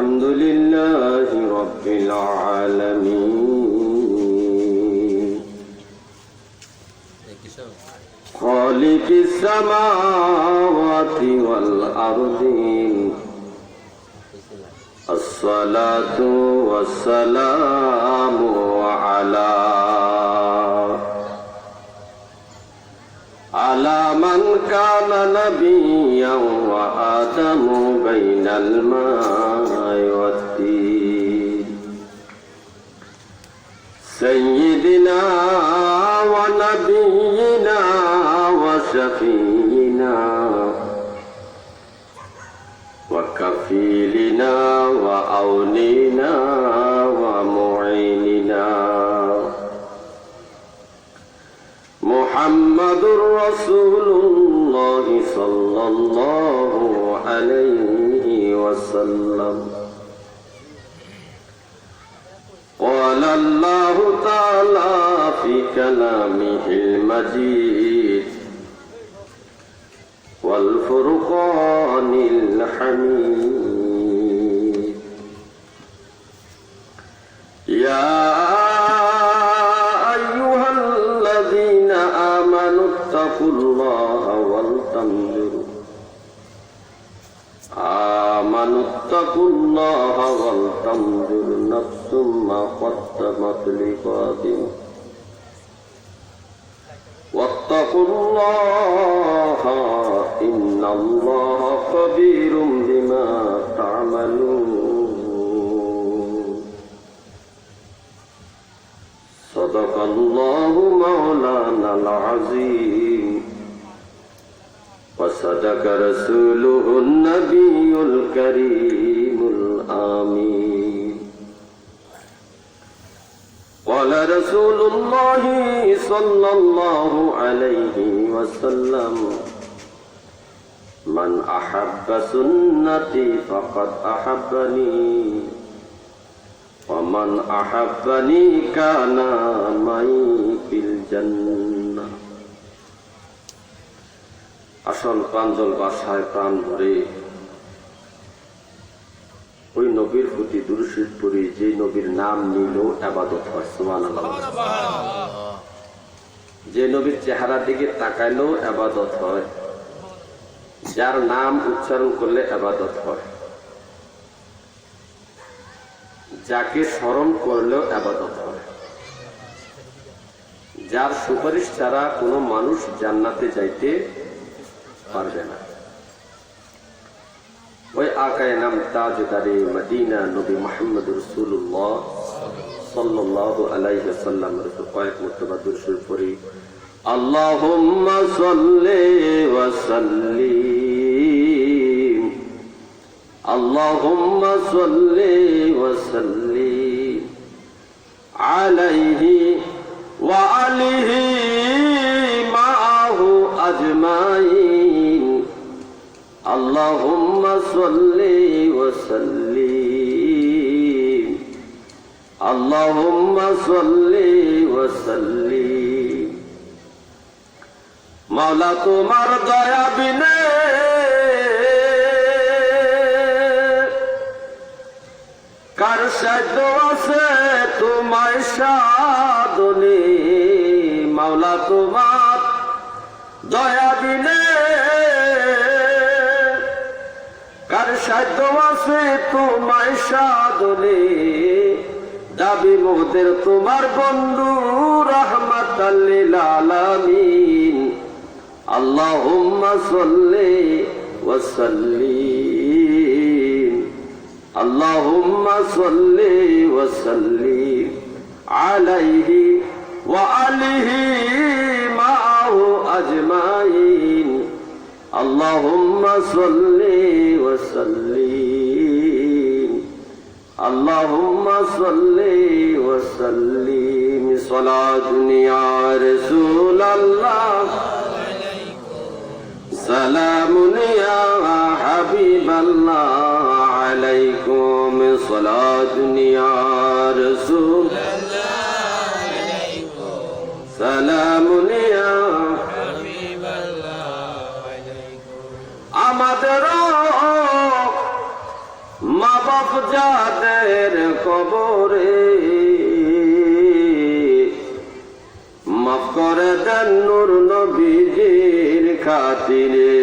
الحمد لله رب العالمين خالق السماوات والأرضين الصلاة والسلام على على من كان نبيا وآدم بين الماء وشفينا وكفيلنا وأولينا ومعيننا. محمد رسول الله صلى الله عليه وسلم. قال الله تعالى في كلامه المجيد والفرقان الحميد. يا أيها الذين آمنوا اتقوا الله ولتنظر آمنوا اتقوا الله ولتنظر نفس ما قدمت لغد. واتقوا الله إن الله خبير بما تعملون صدق الله مولانا العظيم وصدق رسوله النبي الكريم الآمين قال رسول الله صلى الله عليه وسلم من أحب سنتي فقد أحبني ومن أحبني كان معي في الجنة. أصل قنزل بصحي قنبري নাম নিল আবাদত হয় সুমান যে নবীর চেহারার দিকে তাকাইলেও আবাদত হয়। যার নাম উচ্চারণ করলে আবাদত হয়। যাকে স্মরণ করলেও আবাদত হয়। যার সুপারিশ ছাড়া কোনো মানুষ জান্নাতে যাইতে পারবে না। ওই আকায় নাম তাজদারে মদিনা নবী মোহাম্মদ রসুল্লাহ সাল্লাহ আলাইহি সাল্লাম কয়েক মর্তবা দুরসুর ওয়া সাল্লিম। আল্লাহুম্মা সাল্লি ওয়া সাল্লিম। আলাইহি ওয়া আলিহি মাআহু আজমাইন। اللهم صل وسلم اللهم صل وسلم মাওলা তোমার দয়া বিনে কার সাধ্য আছে তোমায় সাধনে মাওলা তোমার দয়া বিনে কার সাধ্য আছে তোমায় দাবি মোদের তোমার বন্ধু রহমত আল্লাহ আল্লাহুম্মা সাল্লি ওয়া সাল্লিম। আল্লাহুম্মা আলাইহি আলিহি মাআহু আজমাইন। আল্লাহুম্মা সাল্লি وسلم اللهم صل وسلم صلاة يا رسول الله سلام يا حبيب الله عليكم صلاة يا رسول سلام يا মা বাপ যাদের কবরে। মাফ করে দেন নূর নবীজির খাতিরে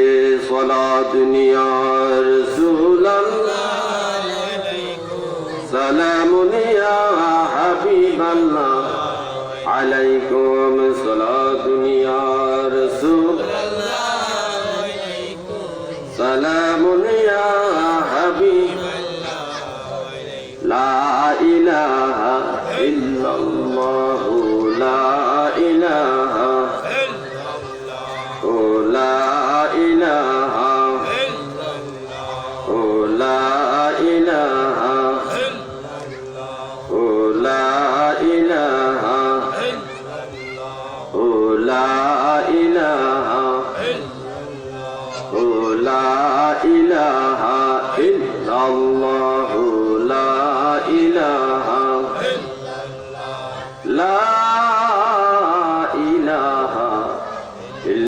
সলা দুনিয়ার সুলাল্লাহ সালামুনিয়া হাবিবাল্লাহ। আল্লাহ